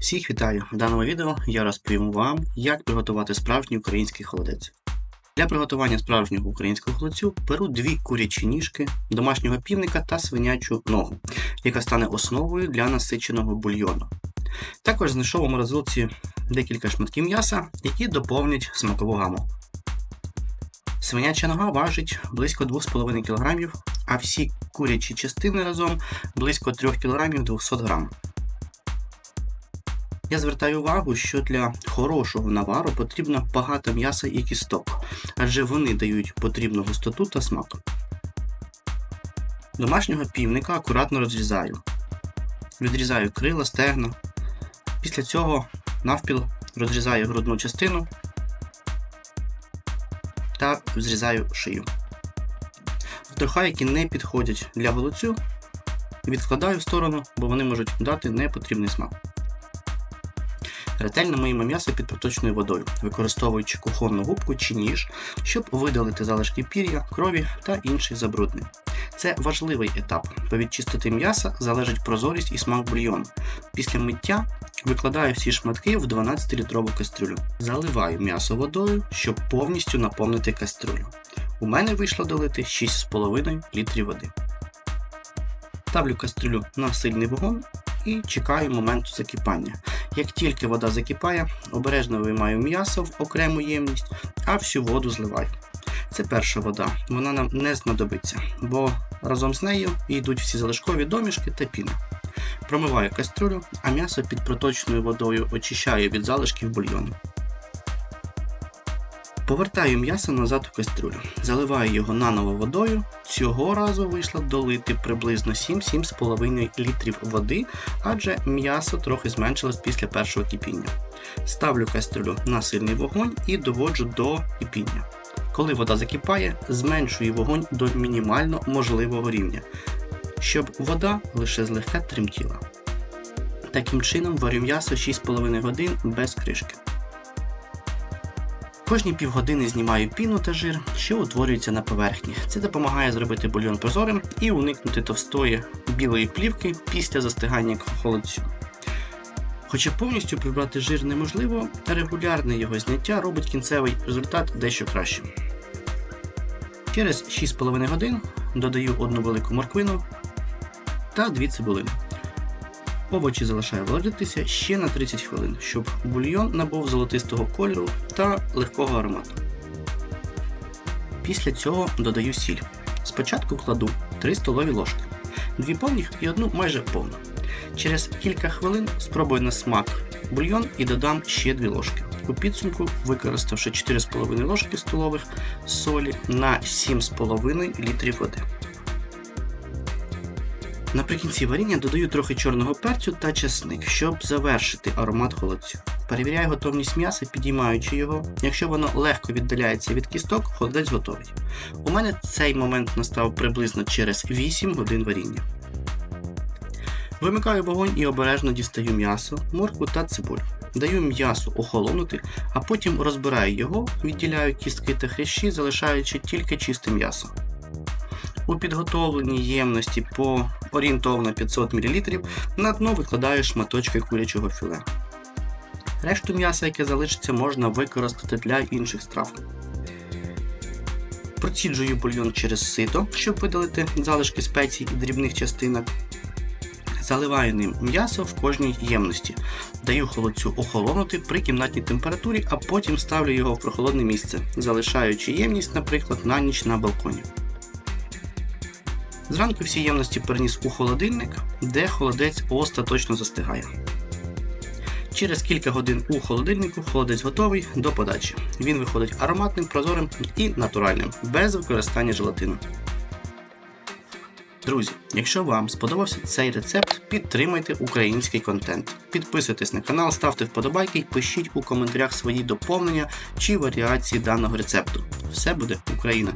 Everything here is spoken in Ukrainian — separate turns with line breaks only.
Всіх вітаю! В даному відео я розповім вам, як приготувати справжній український холодець. Для приготування справжнього українського холодцю беру дві курячі ніжки, домашнього півника та свинячу ногу, яка стане основою для насиченого бульйону. Також знайшов у морозилці декілька шматків м'яса, які доповнять смакову гаму. Свиняча нога важить близько 2,5 кг, а всі курячі частини разом близько 3 кг 200 г. Я звертаю увагу, що для хорошого навару потрібно багато м'яса і кісток, адже вони дають потрібну густоту та смак. Домашнього півника акуратно розрізаю. Відрізаю крила, стегна. Після цього навпіл розрізаю грудну частину та зрізаю шию. Втроха, які не підходять для голоцю, відкладаю в сторону, бо вони можуть дати непотрібний смак. Ретельно миємо м'ясо під проточною водою, використовуючи кухонну губку чи ніж, щоб видалити залишки пір'я, крові та інших забруднень. Це важливий етап, бо від чистоти м'яса залежить прозорість і смак бульйону. Після миття викладаю всі шматки в 12-літрову кастрюлю. Заливаю м'ясо водою, щоб повністю наповнити кастрюлю. У мене вийшло долити 6,5 літрів води. Ставлю кастрюлю на сильний вогонь і чекаю моменту закипання. Як тільки вода закипає, обережно виймаю м'ясо в окрему ємність, а всю воду зливаю. Це перша вода, вона нам не знадобиться, бо разом з нею йдуть всі залишкові домішки та піна. Промиваю кастрюлю, а м'ясо під проточною водою очищаю від залишків бульйону. Повертаю м'ясо назад у кастрюлю, заливаю його наново водою. Цього разу вийшло долити приблизно 7-7,5 літрів води, адже м'ясо трохи зменшилось після першого кипіння. Ставлю кастрюлю на сильний вогонь і доводжу до кипіння. Коли вода закипає, зменшую вогонь до мінімально можливого рівня, щоб вода лише злегка тремтіла. Таким чином варю м'ясо 6,5 годин без кришки. Кожні півгодини знімаю піну та жир, що утворюється на поверхні. Це допомагає зробити бульйон прозорим і уникнути товстої білої плівки після застигання холодцю. Хоча повністю прибрати жир неможливо, регулярне його зняття робить кінцевий результат дещо кращим. Через 6,5 годин додаю одну велику морквину та дві цибулини. Овочі залишаю варитися ще на 30 хвилин, щоб бульйон набув золотистого кольору та легкого аромату. Після цього додаю сіль. Спочатку кладу 3 столові ложки, 2 повних і одну майже повну. Через кілька хвилин спробую на смак бульйон і додам ще 2 ложки. У підсумку, використавши 4,5 ложки столових солі на 7,5 літрів води. Наприкінці варіння додаю трохи чорного перцю та чесник, щоб завершити аромат холодцю. Перевіряю готовність м'яса, підіймаючи його. Якщо воно легко віддаляється від кісток, холодець готовий. У мене цей момент настав приблизно через 8 годин варіння. Вимикаю вогонь і обережно дістаю м'ясо, моркву та цибулю. Даю м'ясу охолонути, а потім розбираю його, відділяю кістки та хрящі, залишаючи тільки чисте м'ясо. У підготовленій ємності по орієнтовно 500 мл на дно викладаю шматочки курячого філе. Решту м'яса, яке залишиться, можна використати для інших страв. Проціджую бульйон через сито, щоб видалити залишки спецій і дрібних частинок. Заливаю ним м'ясо в кожній ємності. Даю холодцю охолонути при кімнатній температурі, а потім ставлю його в прохолодне місце, залишаючи ємність, наприклад, на ніч на балконі. Зранку всі ємності переніс у холодильник, де холодець остаточно застигає. Через кілька годин у холодильнику холодець готовий до подачі. Він виходить ароматним, прозорим і натуральним, без використання желатину. Друзі, якщо вам сподобався цей рецепт, підтримайте український контент. Підписуйтесь на канал, ставте вподобайки і пишіть у коментарях свої доповнення чи варіації даного рецепту. Все буде Україна!